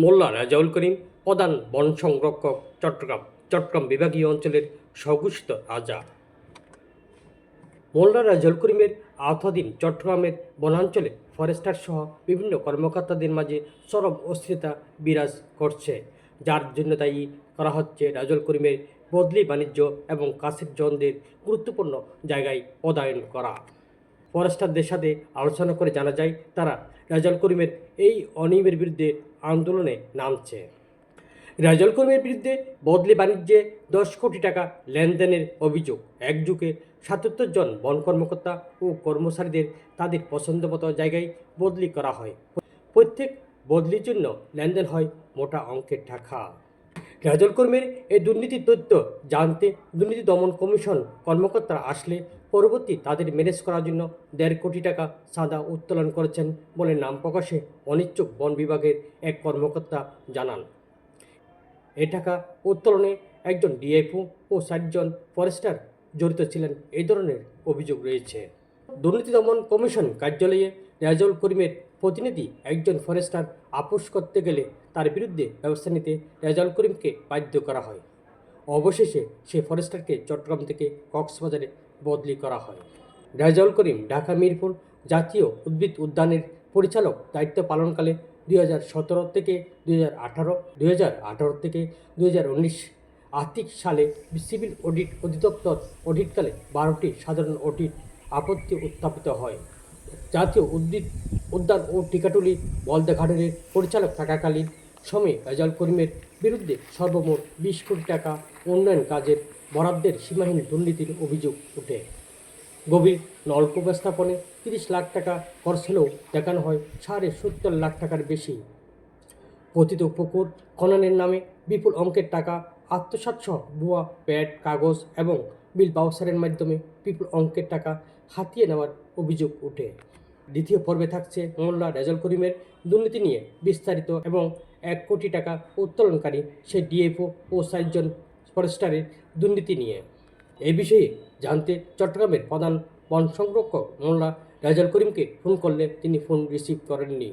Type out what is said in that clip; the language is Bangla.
মোল্লা রাজাউল করিম, প্রধান বন সংরক্ষক চট্টগ্রাম চট্টগ্রাম বিভাগীয় অঞ্চলের স্বঘোষিত রাজা। মোল্লা রাজাউল করিমের আওতাধীন চট্টগ্রামের বনাঞ্চলে ফরেস্টার সহ বিভিন্ন কর্মকর্তাদের মাঝে চরম অস্থিরতা বিরাজ করছে। যার জন্য দায়ী করা হচ্ছে রাজুল করিমের বদলি বাণিজ্য এবং কাছের জনদের গুরুত্বপূর্ণ জায়গায় পদায়ন করা। ফরেস্টারদের সাথে আলোচনা করে জানা যায়, তারা রাজাল করিমের এই অনিয়মের বিরুদ্ধে আন্দোলনে নামছে। রাজল কর্মীর বিরুদ্ধে বদলি বাণিজ্যে দশ কোটি টাকা লেনদেনের অভিযোগ। একযুগে সাতাত্তর জন বন কর্মকর্তা ও কর্মচারীদের তাদের পছন্দমতো জায়গায় বদলি করা হয়। প্রত্যেক বদলির জন্য লেনদেন হয় মোটা অঙ্কের টাকা। রাজল কর্মীর এই দুর্নীতির তথ্য জানতে দুর্নীতি দমন কমিশন কর্মকর্তারা আসলে পরবর্তী তাদের ম্যানেজ করার জন্য দেড় কোটি টাকা সাদা উত্তোলন করেছেন বলে নাম প্রকাশে অনিচ্ছুক বন বিভাগের এক কর্মকর্তা জানান। এ টাকা উত্তোলনে একজন ডিএফও ও ষাটজন ফরেস্টার জড়িত ছিলেন। এই ধরনের অভিযোগ রয়েছে। দুর্নীতি দমন কমিশন কার্যালয়ে রেজাউল করিমের প্রতিনিধি একজন ফরেস্টার আপোষ করতে গেলে তার বিরুদ্ধে ব্যবস্থা নিতে রেজাউল করিমকে বাধ্য করা হয়। অবশেষে সে ফরেস্টারকে চট্টগ্রাম থেকে কক্সবাজারে বদলি করা হয়। রেজাউল করিম, ঢাকা মিরপুর জাতীয় উদ্ভিদ উদ্যানের পরিচালক, দায়িত্ব পালনকালে দুই হাজার সতেরো থেকে দুই হাজার আঠারো, দুই হাজার আঠারো থেকে দুই হাজার উনিশ আর্থিক সালে সিভিল অডিট অধিদপ্তর অডিটকালে বারোটি সাধারণ অডিট আপত্তি উত্থাপিত হয়। জাতীয় উদ্ভিদ উদ্যান ও টিকাটুলি বলদা ঘাটনের পরিচালক থাকাকালীন সময়ে রেজাল করিমের বিরুদ্ধে সর্বমোট বিশ কোটি টাকা উন্নয়ন কাজের বরাদ্দের সীমাহীন দুর্নীতির অভিযোগ ওঠে গভীর নলকূপ স্থাপনে তিরিশ লাখ টাকা খরচ হলেও দেখানো হয় সাড়ে সত্তর লাখ টাকার বেশি। পতিত পুকুর খননের নামে বিপুল অঙ্কের টাকা আত্মসাৎসহ ভুয়া প্যাড, কাগজ এবং বিল বাউসারের মাধ্যমে বিপুল অঙ্কের টাকা হাতিয়ে নেওয়ার অভিযোগ ওঠে। দ্বিতীয় পর্বে থাকছে মোল্লা রেজাল করিমের দুর্নীতি নিয়ে বিস্তারিত এবং এক কোটি টাকা উত্তোলনকারী সে ডিএফও ও ষাটজন ফরেস্টারের দুর্নীতি নিয়ে। এই বিষয়ে জানতে চট্টগ্রামের প্রধান বন সংরক্ষক মোল্লা রেজাল করিমকে ফোন করলে তিনি ফোন রিসিভ করেননি।